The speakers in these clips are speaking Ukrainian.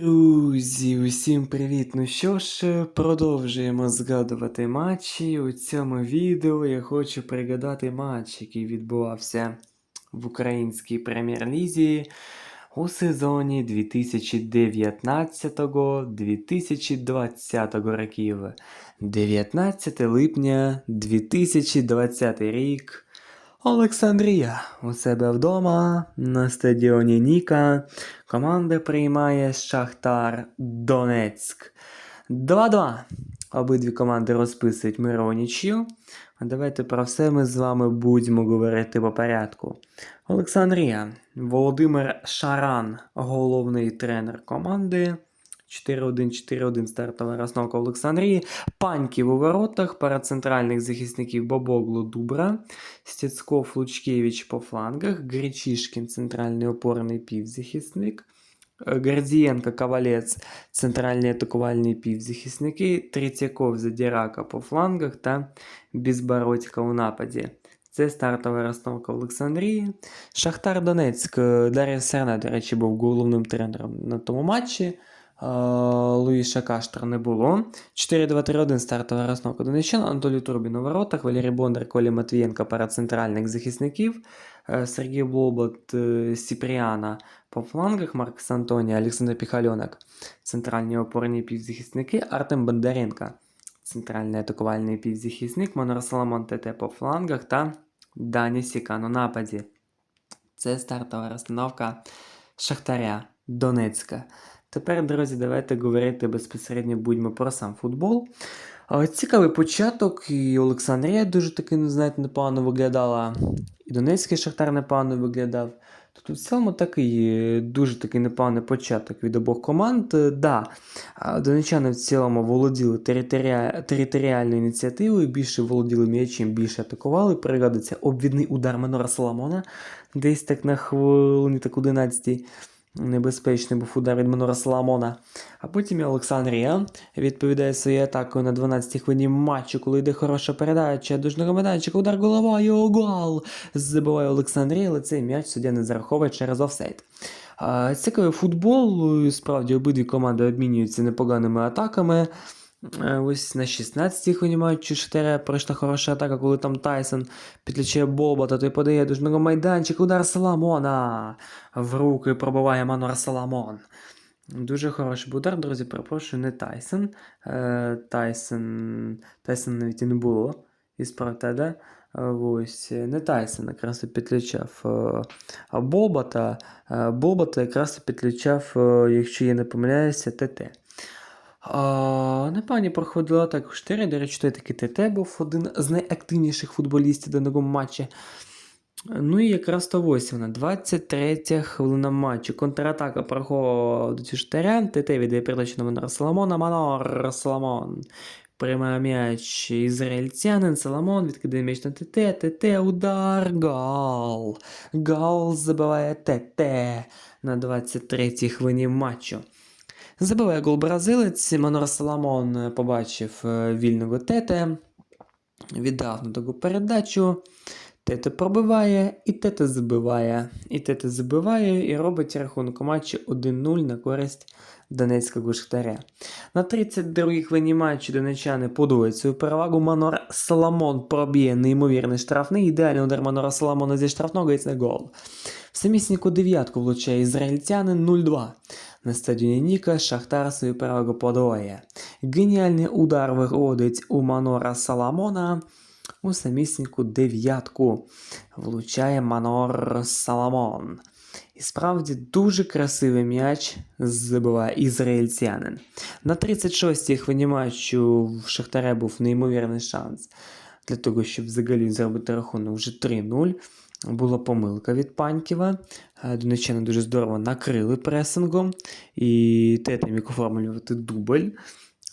Друзі, усім привіт! Ну що ж, продовжуємо згадувати матчі. У цьому відео я хочу пригадати матч, який відбувався в українській прем'єр-лізі у сезоні 2019-2020 років. 19 липня 2020 рік. Олександрія у себе вдома на стадіоні Ніка. Команда приймає Шахтар Донецьк. 2-2. Обидві команди розписують мирову нічю. А давайте про все ми з вами будемо говорити по порядку. Олександрія. Володимир Шаран, головний тренер команди. 4-1-4-1 стартова розновка Олександрії. Паньків у воротах, пара центральних захисників Бобоглу Дубра, Стецков Лучкевич по флангах, Гречишкін центральний опорний півзахисник, е, Гордієнко Ковалець центральні атакувальні півзахисники, Третьяков Задірака по флангах та Безбородько у нападі. Це стартова розстановка Олександрії. Шахтар Донецьк. е, Дар'я Серна, до речі, був головним тренером на тому матчі. Е, Луїша Каштра не було. 4-2-3-1 стартова розновка Донеччан. Анатолій Турбін у воротах, Валерій Бондар, Коля Матвієнко пара центральних захисників. Е, Сергій Болбот, е, Сіпріана по флангах, Маркс Антонія, Олександр Піхальонок, центральні опорні півзахисники, Артем Бондаренко, центральний атакувальний півзахисник, Монор Соломон ТТ по флангах та Дані Сікан у нападі. Це стартова розстановка Шахтаря Донецька. Тепер, друзі, давайте говорити безпосередньо будьмо про сам футбол. Цікавий початок, і Олександрія дуже таки, ну, знаєте, непогано виглядала, і Донецький Шахтар непогано виглядав. Тобто, в цілому такий е, дуже такий непоганий початок від обох команд. Е, Да, донечани в цілому володіли територіа... територіальною ініціативою, більше володіли м'ячем, більше атакували. Пригадується обвідний удар Манора Соломона, десь так на хвилині так 11 Небезпечний був удар від Манора Соломона. А потім і Олександрія відповідає своєю атакою на 12-й хвилині матчу, коли йде хороша передача. Дужного майданчика, удар головою, гол! Забиває Олександрія, але цей м'яч суддя не зараховує через офсайд. Цікавий футбол. Справді обидві команди обмінюються непоганими атаками. Е, Ось на 16-й хвилині матчу Шахтаря пройшла хороша атака, коли там Тайсон підключає Боба, той подає дужного майданчика, удар Соломона. В руки пробиває Манор Соломон. Дуже хороший удар, друзі, перепрошую, не Тайсон. Е, Тайсон. Тайсон навіть і не було. І Спартеда. Е, Ось, не Тайсон якраз і підключав е, а Бобота. Е, якраз підключав, якщо я не помиляюся, ТТ. А, Непані проходила так 4. До речі, той такий ТТ був один з найактивніших футболістів даного матчі. Ну і якраз то ось вона, 23 хвилина матчу. Контратака проходить у Штарян. ТТ віддає передачу на Манора Соломона. Манор Соломон приймає м'яч ізраїльтянин. Соломон відкидає м'яч на ТТ. ТТ удар. Гол. Гол забиває ТТ на 23-й хвилині матчу. Забиває гол бразилець. Манор Соломон побачив е, вільного Тете. Віддав на таку передачу. Тете пробиває, і Тете забиває. І Тете забиває і робить рахунок матчі 1-0 на користь Донецького Шахтаря. На 32-й хвилині матчу донечани подують свою перевагу. Манор Соломон проб'є неймовірний штрафний. Ідеальний удар Манора Соломона зі штрафного і це гол. В самісіньку дев'ятку влучає ізраїльтянин 0-2. На стадіоні Ніка Шахтар свою перевагу подвоє. Геніальний удар виходить у Манора Соломона. У самісіньку дев'ятку влучає Манор Соломон. І справді дуже красивий м'яч забиває ізраїльтянин. На 36-й хвилині матчу в Шахтаря був неймовірний шанс для того, щоб взагалі зробити рахунок вже 3-0. Була помилка від Паньківа. Е, Донеччани дуже здорово накрили пресингом. І Тета міг оформлювати дубль,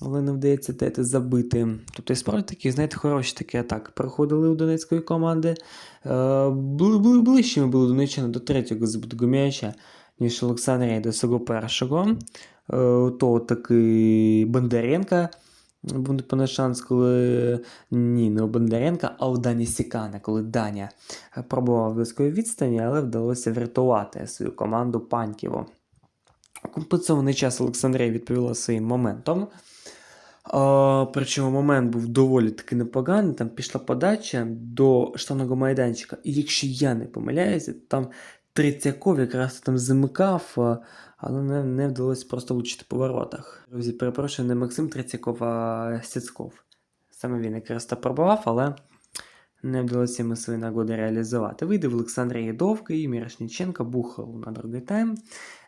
але не вдається Тета забити. Тобто, і справді такі, знаєте, хороші такі атаки проходили у донецької команди. Е, Були, були ближчими були Донеччини до третього забитого м'яча, ніж Олександрія до свого першого. Е, То такий Бондаренка був непевний шанс, коли ні, не у Бондаренка, а у Дані Сікана, коли Даня пробував близької відстані, але вдалося врятувати свою команду Паньківу. Компенсований час Олександрія відповіла своїм моментом. А, причому момент був доволі таки непоганий. Там пішла подача до штанного майданчика. І якщо я не помиляюся, там Третьяков якраз там замикав, але не, не вдалося просто влучити по воротах. Друзі, перепрошую, не Максим Третьяков, а Сіцков. Саме він якраз та пробував, але не вдалося йому свої нагоди реалізувати. Вийде в Олександрії Довгий, Мірошніченко, Бухал на другий тайм,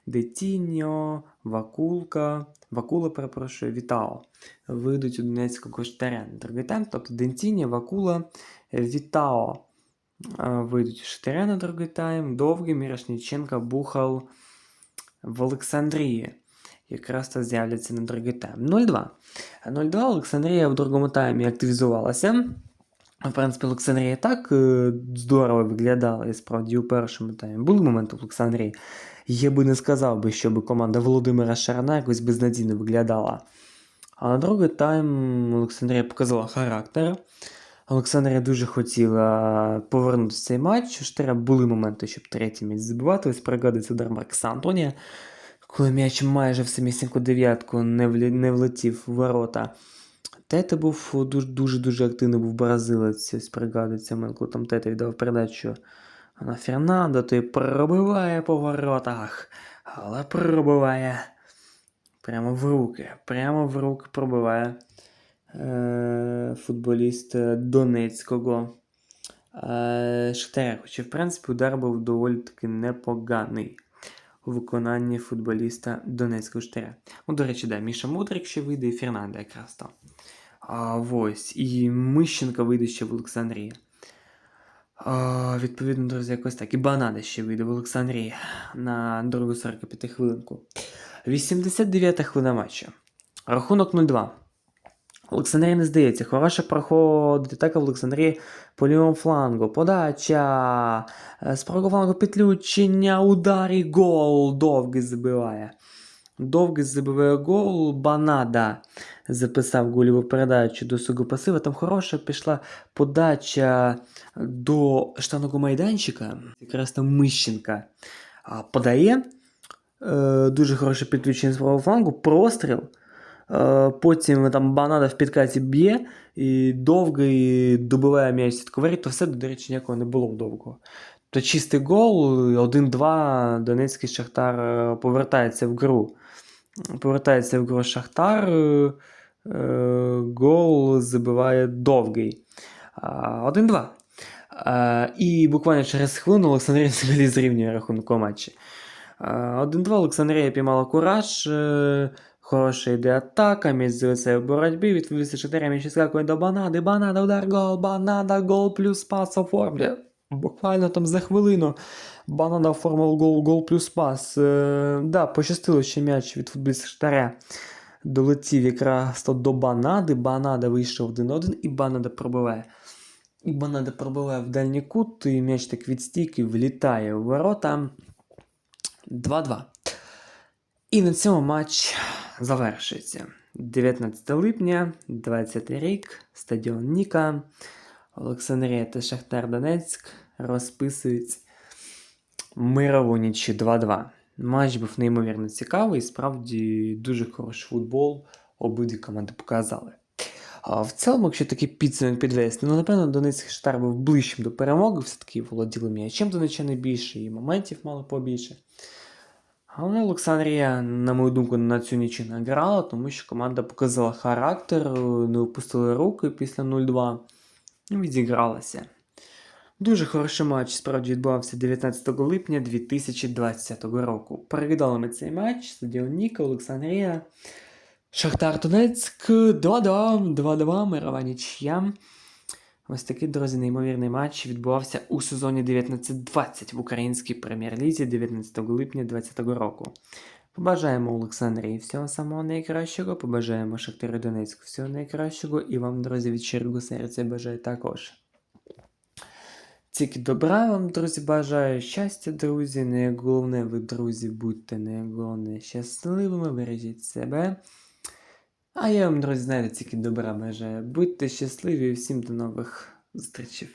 Детіньо, Вакулка, Вакула, перепрошую, Вітао. Вийдуть у Донецького штаря на другий тайм, тобто Дентіньо, Вакула, Вітао вийдуть у штаря на другий тайм, Довгий, Мірошніченко, Бухал в Олександрії. Якраз то з'являться на другий тайм. 0-2. 0-2 Олександрія в другому таймі активізувалася. В принципі, Олександрія так е, здорово виглядала і справді у першому таймі. Були моменти в Олександрії. Я би не сказав би, щоб команда Володимира Шарана якось безнадійно виглядала. А на другий тайм Олександрія показала характер. Олександрія дуже хотіла повернутися цей матч. Штера були моменти, щоб третій м'яч забивати. Ось пригадується удар Маркса Антонія, коли м'яч майже в самісіньку дев'ятку не, не влетів в ворота. Тете був дуже дуже дуже активний був бразилець, ось пригадується мен, коли там Тете віддав передачу на Фернандо, той пробиває по воротах, але пробиває прямо в руки, прямо в руки пробиває футболіст Донецького е, Шахтаря. Хоча, в принципі, удар був доволі таки непоганий у виконанні футболіста Донецького Шахтаря. Ну, до речі, да, Міша Мудрик ще вийде і Фернандо якраз там. А, ось. І Мищенко вийде ще в Олександрії. А, відповідно, друзі, якось так. І Банада ще вийде в Олександрії на другу 45 хвилинку. 89-та хвилина матчу. Рахунок 0-2. Олександрія не здається. Хороше проходить атака в Олександрії по лівому флангу. Подача. Е, З правого флангу підключення, удар і гол. Довгий забиває. Довгий забиває гол. Банада записав гольову передачу до свого пасива. Там хороша пішла подача до штанного майданчика. Якраз там Мищенка подає. Е, дуже хороше підключення з правого флангу. Простріл. Е, Потім там Банада в підкаті б'є, і довгий добиває м'яч сітковері, то все, до речі, ніякого не було довгого. То чистий гол, 1-2, Донецький Шахтар е, повертається в гру. Повертається в гру Шахтар. е, Гол забиває довгий. 1-2. А, І буквально через хвилину Олександрія взагалі зрівнює рахунок матчі. А, 1-2 Олександрія піймала кураж. Хороша йде атака, м'яч здається в боротьбі, відповісти Шахтаря, м'яч скакує до Банади, Банада, удар, гол, Банада, гол плюс пас оформлює. Буквально там за хвилину Банада оформив гол, гол плюс пас. Е, да, пощастило ще м'яч від футболіста Шахтаря. Долетів якраз до Банади, Банада вийшов 1-1 і Банада пробиває. І Банада пробиває в дальній кут, і м'яч так від стійки влітає в ворота. 2-2. І на цьому матч завершується. 19 липня, 20 рік, стадіон Ніка, Олександрія та Шахтар Донецьк розписують мирову ніч 2-2. Матч був неймовірно цікавий, справді дуже хороший футбол обидві команди показали. В цілому, якщо такий підсумок підвести, ну напевно, Донецький Шахтар був ближчим до перемоги, все-таки володіли м'ячем донеччани більше, і моментів мали побільше. Але Олександрія, на мою думку, на цю ніч не грала, тому що команда показала характер, не опустили руки після 0-2 і відігралася. Дуже хороший матч справді відбувався 19 липня 2020 року. Переглядали ми цей матч, стадіон Ніка, Олександрія, Шахтар Донецьк, 2-2, 2-2, мирова нічия. Ось такий, друзі, неймовірний матч відбувався у сезоні 19-20 в українській прем'єр-лізі 19 липня 2020 року. Побажаємо Олександрії всього самого найкращого, побажаємо Шахтарю Донецьку всього найкращого і вам, друзі, від щирого серця бажаю також. Тільки добра вам, друзі, бажаю щастя, друзі. Найголовне, ви, друзі, будьте найголовне щасливими, бережіть себе. А я вам, друзі, знаєте, тільки добра межа. Будьте щасливі і всім до нових зустрічей.